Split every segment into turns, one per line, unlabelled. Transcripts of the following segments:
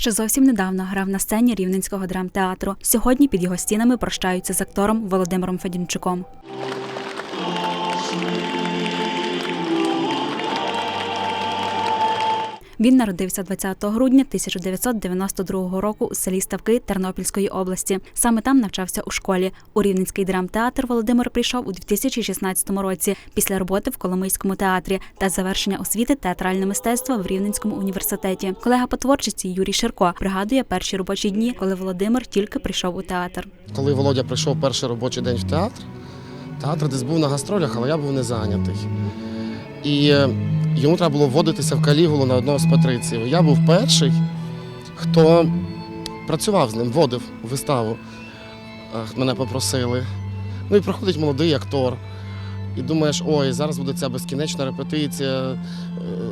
Ще зовсім недавно грав на сцені Рівненського драмтеатру. Сьогодні під його стінами прощаються з актором Володимиром Федінчуком. Він народився 20 грудня 1992 року у селі Ставки Тернопільської області. Саме там навчався у школі. У Рівненський драмтеатр Володимир прийшов у 2016 році після роботи в Коломийському театрі та завершення освіти театральне мистецтво в Рівненському університеті. Колега по творчості Юрій Ширко пригадує перші робочі дні, коли Володимир тільки прийшов у театр.
Коли Володя прийшов перший робочий день в театр, театр десь був на гастролях, але я був не зайнятий. І е, йому треба було вводитися в калігулу на одного з патриців. Я був перший, хто працював з ним, вводив виставу. Мене попросили. Ну і приходить молодий актор. І думаєш, ой, зараз буде ця безкінечна репетиція, е,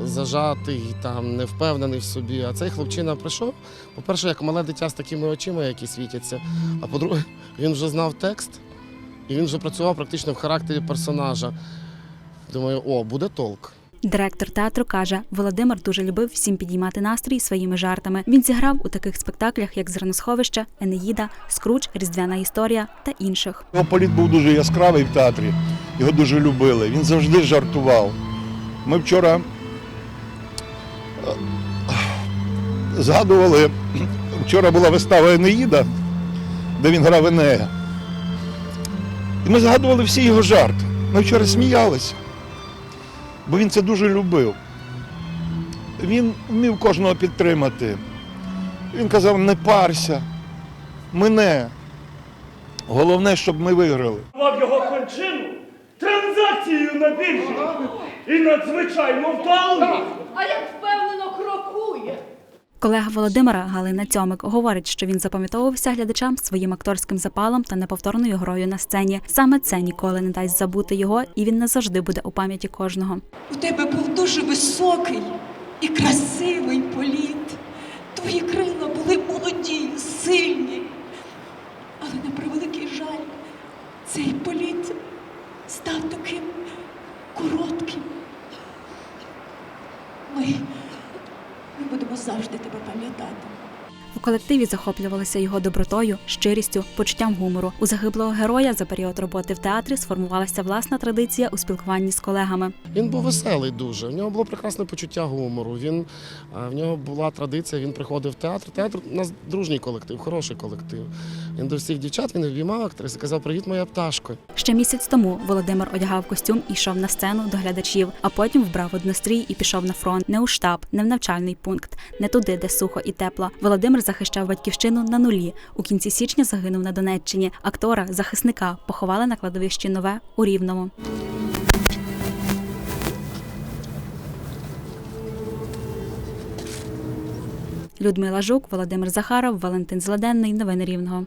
зажатий, там, невпевнений в собі. А цей хлопчина прийшов, по-перше, як мале дитя з такими очима, які світяться. А по-друге, він вже знав текст, і він вже працював практично в характері персонажа. Думаю, о, буде толк.
Директор театру каже, Володимир дуже любив всім підіймати настрій своїми жартами. Він зіграв у таких спектаклях, як Зерносховище, Енеїда, Скруч, Різдвяна історія та інших.
Його політ був дуже яскравий в театрі, його дуже любили. Він завжди жартував. Ми вчора е, згадували, вчора була вистава Енеїда, де він грав Енея. І ми згадували всі його жарти. Ми вчора сміялися, бо він це дуже любив. Він вмів кожного підтримати. Він казав, не парся, мене. Головне, щоб ми виграли.
Мав його кончину транзакцією на біржі і надзвичайно вдалою.
А як впевнено крокує.
Колега Володимира Галина Цьомик говорить, що він запам'ятовувався глядачам своїм акторським запалом та неповторною грою на сцені. Саме це ніколи не дасть забути його, і він назавжди буде у пам'яті кожного.
У тебе був дуже високий і красивий політ. Твої крила були молоді, сильні. Але на превеликий жаль, цей політ став таким коротким. Ми, ми будемо завжди тебе пам'ятати.
У колективі захоплювалися його добротою, щирістю, почуттям гумору. У загиблого героя за період роботи в театрі сформувалася власна традиція у спілкуванні з колегами.
Він був веселий дуже. В нього було прекрасне почуття гумору. Він, в нього була традиція, він приходив в театр. Театр у нас дружній колектив, хороший колектив. Він до всіх дівчат він обіймав актрис і казав Привіт, моя пташко.
Ще місяць тому Володимир одягав костюм і йшов на сцену до глядачів, а потім вбрав однострій і пішов на фронт. Не у штаб, не в навчальний пункт, не туди, де сухо і тепло. Володимир захищав батьківщину на нулі. У кінці січня загинув на Донеччині. Актора, захисника поховали на кладовищі нове у Рівному. Людмила Жук, Володимир Захаров, Валентин Зладенний. Новини Рівного.